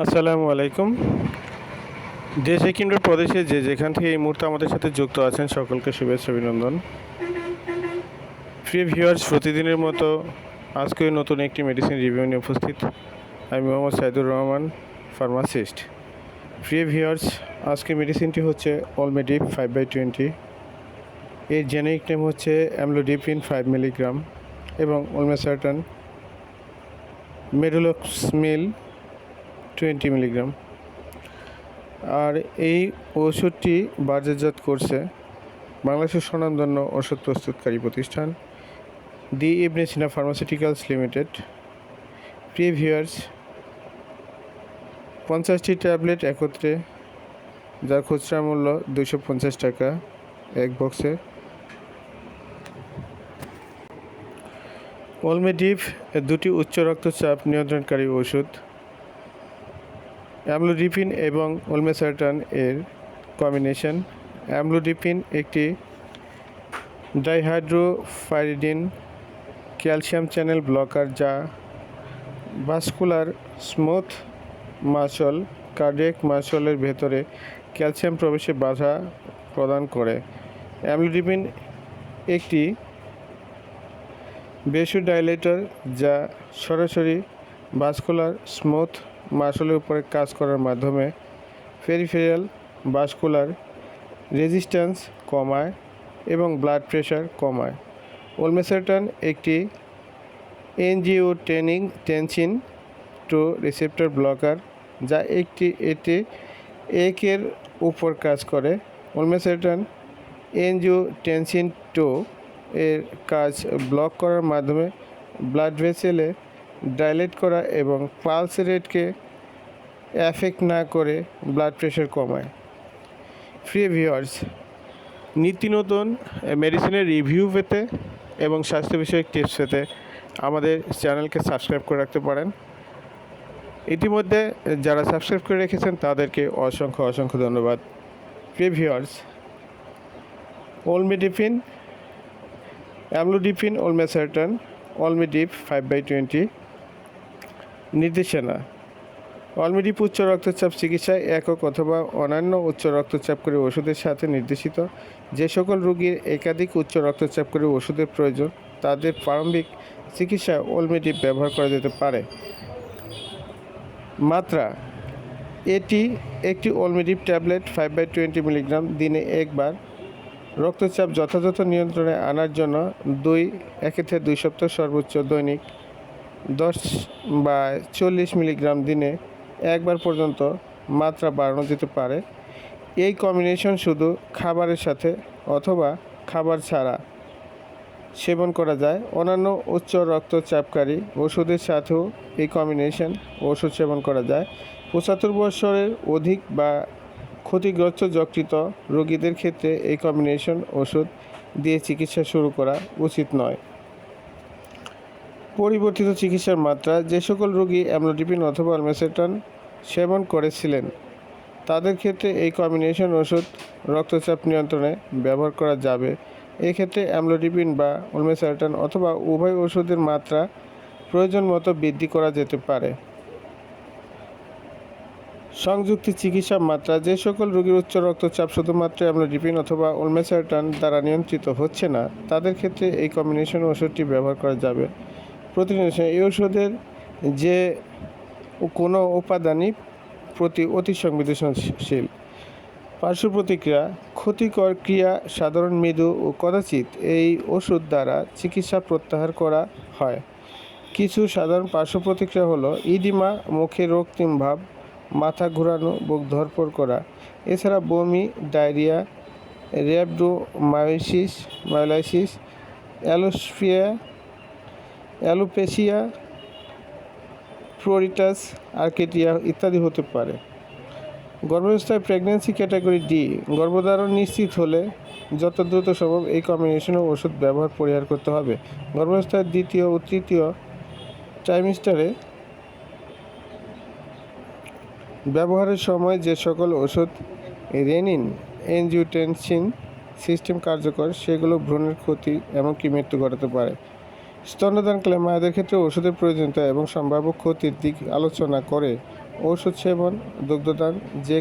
আসসালামু আলাইকুম। দেশে কিংবা প্রদেশে যে যেখান থেকে এই মুহূর্তে আমাদের সাথে যুক্ত আছেন, সকলকে শুভেচ্ছা, অভিনন্দন। প্রিয় ভিউয়ার্স প্রতিদিনের মতো আজকে নতুন একটি মেডিসিন রিভিউ নিয়ে উপস্থিত। আমি মোহাম্মদ সাইদুর রহমান ফার্মাসিস্ট প্রিয় ভিউয়ার্স আজকে মেডিসিনটি হচ্ছে অলমেডিপ ফাইভ বাই টোয়েন্টি এর জেনেরিক নেম হচ্ছে অ্যামলোডিপিন ফাইভ মিলিগ্রাম এবং অলমেসার্টান মেডুলোক্সমিল টোয়েন্টি মিলিগ্রাম। আর এই ওষুধটি বাজারজাত করছে বাংলাদেশের স্বনামধন্য ওষুধ প্রস্তুতকারী প্রতিষ্ঠান দি ইবনে সিনা ফার্মাসিউটিক্যালস লিমিটেড। প্রিভিয়ার্স, পঞ্চাশটি ট্যাবলেট একত্রে, যার খুচরা মূল্য দুশো পঞ্চাশ টাকা এক বক্সে। অলমেডিভ দুটি উচ্চ রক্তচাপ নিয়ন্ত্রণকারী ওষুধ অ্যামলোডিপিন এবং ওলমেসার্টান এর কম্বিনেশন অ্যামলোডিপিন একটি ডাইহাইড্রোফাইরিডিন ক্যালসিয়াম চ্যানেল ব্লকার যা ভাস্কুলার স্মুথ মাসল কার্ডিয়াক মাসলের ভেতরে ক্যালসিয়াম প্রবেশে বাধা প্রদান করে। অ্যামলোডিপিন একটি বেসোডাইলেটর যা সরাসরি ভাস্কুলার স্মুথ মাসলের উপরে কাজ করার মাধ্যমে ফেরিফেরিয়াল ভাস্কুলার রেজিস্ট্যান্স কমায় এবং ব্লাড প্রেশার কমায়। ওলমেসার্টান একটি angiotensin two receptor blocker যা একটি এতে একের উপর কাজ করে। ওলমেসার্টান এনজিও টেনসিন টু এর কাজ ব্লক করার মাধ্যমে ব্লাড ভেসেলে ডাইলেট করা এবং পালস রেটকে অ্যাফেক্ট না করে ব্লাড প্রেশার কমায়। ফ্রি ভিওয়ার্স নীতি নতুন মেডিসিনের রিভিউ পেতে এবং স্বাস্থ্য বিষয়ক টিপস পেতে আমাদের চ্যানেলকে সাবস্ক্রাইব করে রাখতে পারেন। ইতিমধ্যে যারা সাবস্ক্রাইব করে রেখেছেন, তাদেরকে অসংখ্য অসংখ্য ধন্যবাদ। প্রিয় viewers ওলমেডিফিন amlodipine olmesartan Olmedip five by twenty নির্দেশনা। অলমেডিপ উচ্চ রক্তচাপ চিকিৎসায় একক অথবা অন্যান্য উচ্চ রক্তচাপ করে ওষুধের সাথে নির্দেশিত। যে সকল রোগীর একাধিক উচ্চ রক্তচাপ করে ওষুধের প্রয়োজন, তাদের প্রারম্ভিক চিকিৎসায় অলমেডিপ ব্যবহার করা যেতে পারে। মাত্রা, এটি একটি Olmedip tablet five by twenty milligram দিনে একবার। রক্তচাপ যথাযথ নিয়ন্ত্রণে আনার জন্য দুই, একে থেকে দুই সপ্তাহ সর্বোচ্চ দৈনিক দশ বা চল্লিশ মিলিগ্রাম দিনে একবার পর্যন্ত মাত্রা বাড়ানো যেতে পারে। এই কম্বিনেশন শুধু খাবারের সাথে অথবা খাবার ছাড়া সেবন করা যায়। অন্যান্য উচ্চ রক্তচাপকারী ওষুধের সাথেও এই কম্বিনেশন ওষুধ সেবন করা যায়। পঁচাত্তর বছরের অধিক বা ক্ষতিগ্রস্ত যকৃত রোগীদের ক্ষেত্রে এই কম্বিনেশন ওষুধ দিয়ে চিকিৎসা শুরু করা উচিত নয়। পরিবর্তিত চিকিৎসার মাত্রা যে সকল রোগী অ্যামলোডিপিন অথবা অলমেসেটন সেবন করেছিলেন, তাদের ক্ষেত্রে এই কম্বিনেশন ওষুধ রক্তচাপ নিয়ন্ত্রণে ব্যবহার করা যাবে। এক্ষেত্রে অ্যামলোডিপিন বা অলমেসার্টান অথবা উভয় ওষুধের মাত্রা প্রয়োজন মতো বৃদ্ধি করা যেতে পারে। সংযুক্তি চিকিৎসার মাত্রা যে সকল রোগীর উচ্চ রক্তচাপ শুধুমাত্র অ্যামলোডিপিন অথবা ওলমেসার্টান দ্বারা নিয়ন্ত্রিত হচ্ছে না, তাদের ক্ষেত্রে এই কম্বিনেশন ওষুধটি ব্যবহার করা যাবে। প্রতিনিয়ত এই ওষুধের যে কোনো উপাদানই প্রতি অতি সংবেদনশীল। পার্শ্ব প্রতিক্রিয়া, ক্ষতিকর ক্রিয়া, সাধারণ মৃদু ও কদাচিৎ এই ওষুধ দ্বারা চিকিৎসা প্রত্যাহার করা হয়। কিছু সাধারণ পার্শ্ব প্রতিক্রিয়া হলো ইডিমা, মুখে রক্তিম ভাব মাথা ঘোরানো, বুক ধরপড় করা। এছাড়া বমি, ডায়রিয়া র্যাবডোমায়োসিস মায়োলাইসিস অ্যালোসফিয়া অ্যালোপেসিয়া, ফ্লোরিটাস, আর্কেটিয়া ইত্যাদি হতে পারে। গর্ভাবস্থায় প্রেগন্যান্সি ক্যাটাগরি ডি, গর্ভধারণ নিশ্চিত হলে যত দ্রুত সম্ভব এই কম্বিনেশনের ওষুধ ব্যবহার পরিহার করতে হবে। গর্ভাবস্থায় দ্বিতীয় ও তৃতীয় ট্রাইমিস্টারে ব্যবহারের সময় যে সকল ওষুধ রেনিন এনজিওটেনসিন সিস্টেম কার্যকর, সেগুলো ভ্রূণের ক্ষতি এমনকি মৃত্যু ঘটাতে পারে। স্তন্যদানকালে মায়েদের ক্ষেত্রে ওষুধের প্রয়োজনীয়তা এবং সম্ভাব্য ক্ষতির দিক আলোচনা করে ওষুধ সেবন, দুগ্ধদান, যে